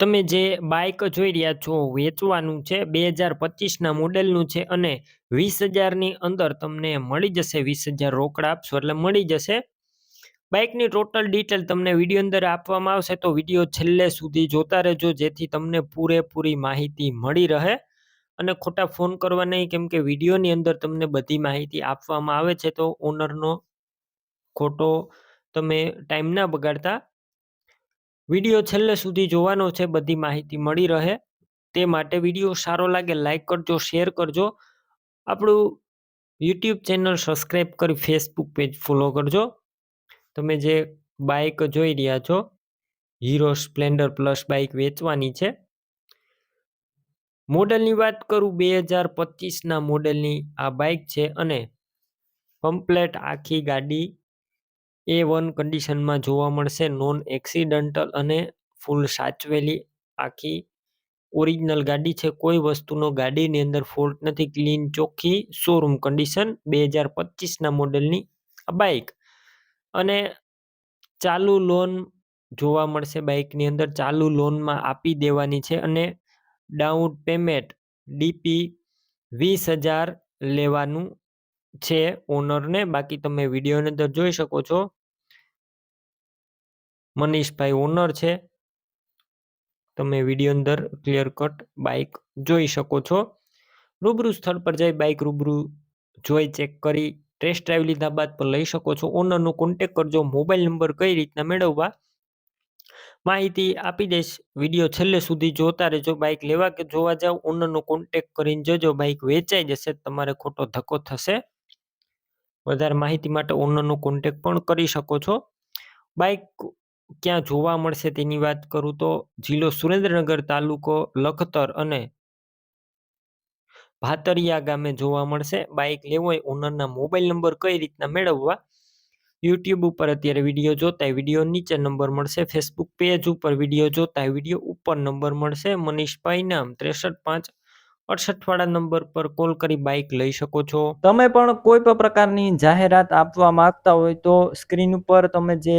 તમે જે બાઇક જોઈ રહ્યા છો, વેચવાનું છે, બે હજાર પચીસના મોડેલનું છે અને વીસ હજારની અંદર તમને મળી જશે, વીસ હજાર રોકડા આપશો એટલે મળી જશે. બાઇકની ટોટલ ડિટેલ તમને વીડિયો અંદર આપવામાં આવશે, તો વીડિયો છેલ્લે સુધી જોતા રહેજો, જેથી તમને પૂરેપૂરી માહિતી મળી રહે. અને ખોટા ફોન કરવા નહીં, કેમ કે વિડીયોની અંદર તમને બધી માહિતી આપવામાં આવે છે, તો ઓનરનો ખોટો તમે ટાઈમ ના બગાડતા. વીડિયો છેલ્લે સુધી જોવાનો છે, બધી માહિતી મળી રહે. તે માટે વીડિયો સારો લાગે લાઇક કરજો, શેર કરજો. આપણું યુટ્યુબ ચેનલ સબસ્ક્રાઈબ કરી ફેસબુક પેજ ફોલો કરજો. તમે જે બાઇક જોઈ રહ્યા છો, હીરો સ્પ્લેન્ડર પ્લસ બાઇક વેચવાની છે. મોડલની વાત કરું, બે હજાર પચીસના મોડલની આ બાઇક છે અને કમ્પ્લેટ આખી ગાડી એ વન કન્ડિશનમાં જોવા મળશે નોન એક્સિડન્ટલ અને ફૂલ સાચવેલી. આખી ઓરિજિનલ ગાડી છે. કોઈ વસ્તુનો ગાડીની અંદર ફોલ્ટ નથી. ક્લીન ચોખ્ખી શોરૂમ કન્ડિશન બે હજાર પચીસના મોડેલની બાઇક અને ચાલુ લોન જોવા મળશે બાઇકની અંદર. ચાલુ લોનમાં આપી દેવાની છે અને ડાઉન પેમેન્ટ ડીપી વીસ હજાર લેવાનું છે ઓનરને બાકી તમે વિડીયોની અંદર જોઈ શકો છો. મનીષભાઈ ઓનર છે. તમે વીડિયો અંદર ક્લિયર કટ બાઇક જોઈ શકો છો. રૂબરૂ સ્થળ પર જઈ બાઇક રૂબરૂ જોઈ ચેક કરી ટેસ્ટ ડ્રાઈવ લીધા બાદ પણ લઈ શકો છો. ઓનરનો કોન્ટેક કરજો મોબાઈલ નંબર કઈ રીતના મેળવવા, માહિતી આપી દઈશ. વીડિયો છેલ્લે સુધી જોતા રહેજો બાઇક લેવા કે જોવા જાવ. ઓનરનો કોન્ટેક કરીને જજો બાઇક વેચાઈ જશે, તમારે ખોટો ધક્કો થશે. વધારે માહિતી માટે ઓનરનો કોન્ટેક પણ કરી શકો છો. બાઇક ક્યાં જોવા મળશે તેની વાત કરું તો જિલ્લો સુરેન્દ્રનગર તાલુકો લખતર અને ભાતરિયા ગામે જોવા મળશે. બાઇક લેવો હોય ઓનરના મોબાઈલ નંબર કઈ રીતના મેળવવા? યુટ્યુબ ઉપર અત્યારે વીડિયો જોતા વીડિયો નીચે નંબર મળશે. ફેસબુક પેજ ઉપર વીડિયો જોતા વીડિયો ઉપર નંબર મળશે. મનીષભાઈ નામ ત્રેસઠ પાંચ અડસઠ વાળા નંબર પર કોલ કરી બાઇક લઈ શકો છો. તમે પણ કોઈ પણ પ્રકારની જાહેરાત આપવા માંગતા હોય તો સ્ક્રીન ઉપર તમે જે